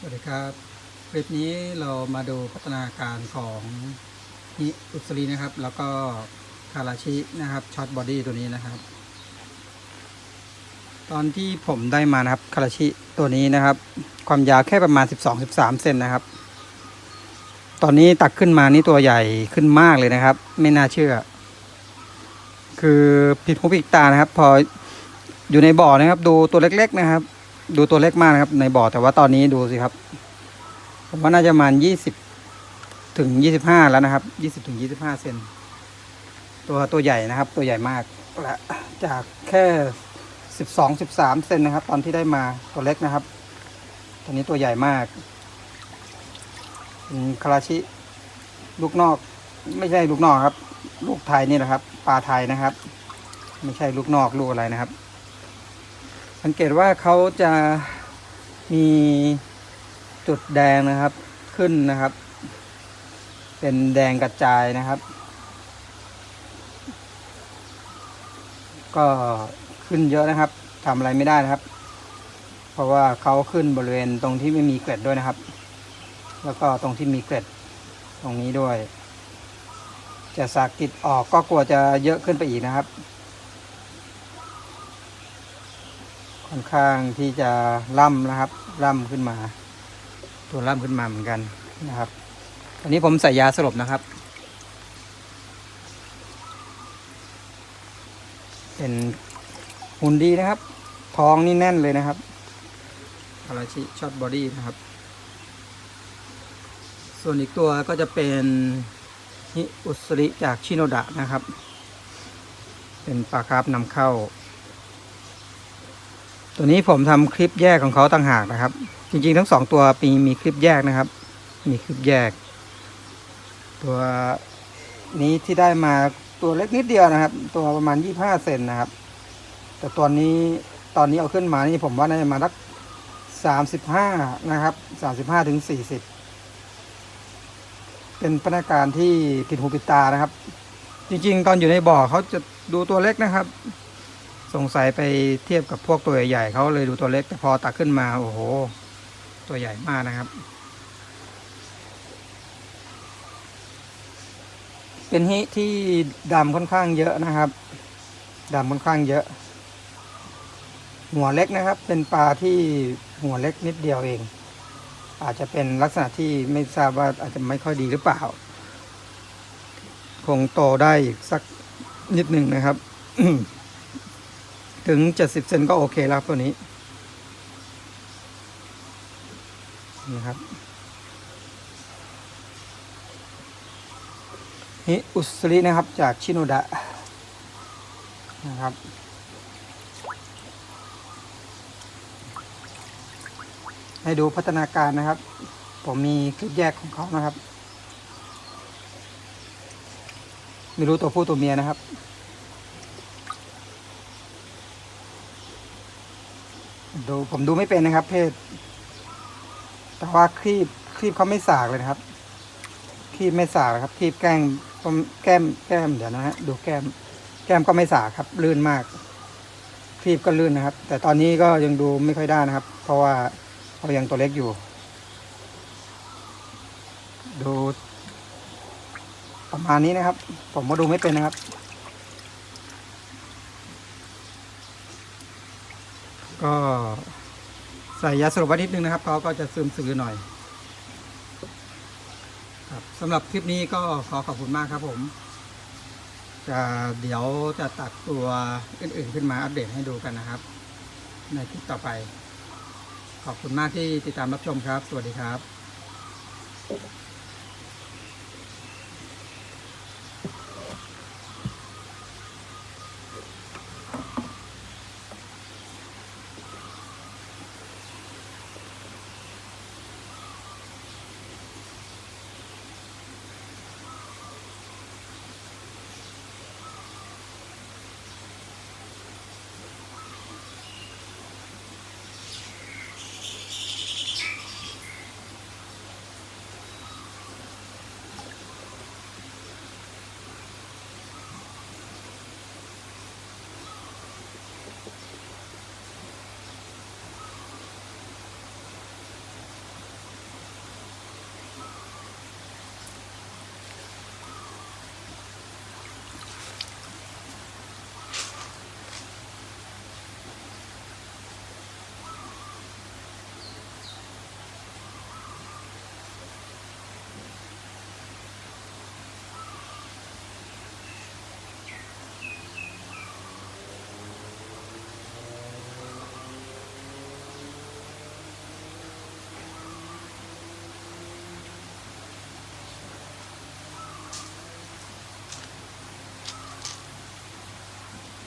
สวัสดีครับ คลิปนี้เรามาดูพัฒนาการของนิอุสรีนะครับ แล้วก็คาราชินะครับช็อตบอดี้ตัวนี้นะครับ ตอนที่ผมได้มานะครับคาราชิตัวนี้นะครับ ความยาวแค่ประมาณ 12-13 เซนนะครับ ตอนนี้ตักขึ้นมานี่ตัวใหญ่ขึ้นมากเลยนะครับ ไม่น่าเชื่อ คือผิดหูผิดตานะครับ พออยู่ในบ่อนะครับ ดูตัวเล็ก ๆ นะครับ ดูตัวเล็กมากนะครับ ในบ่อแต่ว่าตอนนี้ดูสิครับ ผมว่าน่าจะประมาณยี่สิบถึงยี่สิบห้าแล้วนะครับยี่สิบถึงยี่สิบห้าเซนตัวตัวใหญ่นะครับ ตัวใหญ่มากและจากแค่สิบสองสิบสามเซนนะครับ ตอนที่ได้มาตัวเล็กนะครับ ตัวนี้ตัวใหญ่มากคาราชิ ลูกนอก ไม่ใช่ลูกนอกครับ ลูกไทยนี่แหละครับปลาไทยนะครับ ไม่ใช่ลูกนอกลูกอะไรนะครับ สังเกตว่าเขาจะมีจุดแดงนะครับขึ้นนะครับ เป็นแดงกระจายนะครับ ก็ขึ้นเยอะนะครับทำอะไรไม่ได้นะครับ เพราะว่าเขาขึ้นบริเวณตรงที่ไม่มีเกล็ดด้วยนะครับ แล้วก็ตรงที่มีเกล็ดตรงนี้ด้วย จะสากิดออกก็กลัวจะเยอะขึ้นไปอีกนะครับ ค่อนข้างที่จะล่ำนะครับ ล่ำขึ้นมา ตัวล่ำขึ้นมาเหมือนกันนะครับอันนี้ผมใส่ยาสลบนะครับ เป็นหุ่นดีนะครับ ท้องนี่แน่นเลยนะครับคาราชิช็อตบอดี้นะครับ ส่วนอีกตัวก็จะเป็นฮิอุสริจากชิโนดะนะครับ เป็นปลาคาร์ฟนำเข้า ตัวนี้ผมทำคลิปแยกของเขาต่างหากนะครับ จริงๆทั้งสองตัวปีมีคลิปแยกนะครับ มีคลิปแยก ตัวนี้ที่ได้มาตัวเล็กนิดเดียวนะครับ ตัวประมาณยี่ห้าเซนนะครับ แต่ตัวนี้ตอนนี้เอาขึ้นมานี่ผมว่าน่าจะมาสักสามสิบห้านะครับสามสิบห้าถึงสี่สิบเป็นพนักการที่ผิดหูผิดตานะครับ จริงๆ ตอนอยู่ในบ่อเขาจะดูตัวเล็กนะครับ สงสัยไปเทียบกับพวกตัวใหญ่ๆเขาเลยดูตัวเล็กแต่พอตักขึ้นมาโอ้โห ตัวใหญ่มากนะครับ เป็นฮิที่ดำค่อนข้างเยอะนะครับดำค่อนข้างเยอะ หัวเล็กนะครับ เป็นปลาที่หัวเล็กนิดเดียวเอง อาจจะเป็นลักษณะที่ไม่ทราบว่าอาจจะไม่ค่อยดีหรือเปล่า คงโตได้อีกสักนิดหนึ่งนะครับ ถึงเจ็ดสิบเซนก็โอเคแล้วตัวนี้นะครับฮิอุสรินะครับจากชิโนดะนะครับให้ดูพัฒนาการนะครับ ผมมีคลิปแยกของเขานะครับ ไม่รู้ตัวผู้ตัวเมียนะครับ ดูผมดูไม่เป็นนะครับ เพศ แต่ว่าครีบครีบเขาไม่สากเลยนะครับครีบไม่สากครับครีบแก้มแก้มแก้มเดี๋ยวนะฮะดูแก้ม แก้มก็ไม่สากครับ ลื่นมากครีบก็ลื่นนะครับ แต่ตอนนี้ก็ยังดูไม่ค่อยได้นะครับ เพราะว่าเขายังตัวเล็กอยู่ ดูประมาณนี้นะครับ ผมก็ดูไม่เป็นนะครับ ก็ใส่ยาสลบไว้นิดนึงนะครับเขาก็จะซึมซือหน่อย ครับสำหรับคลิปนี้ก็ขอขอบคุณมากครับผม จะเดี๋ยวจะตัดตัวอื่นๆขึ้นมาอัปเดตให้ดูกันนะครับ ในคลิปต่อไป ขอบคุณมากที่ติดตามรับชมครับ สวัสดีครับ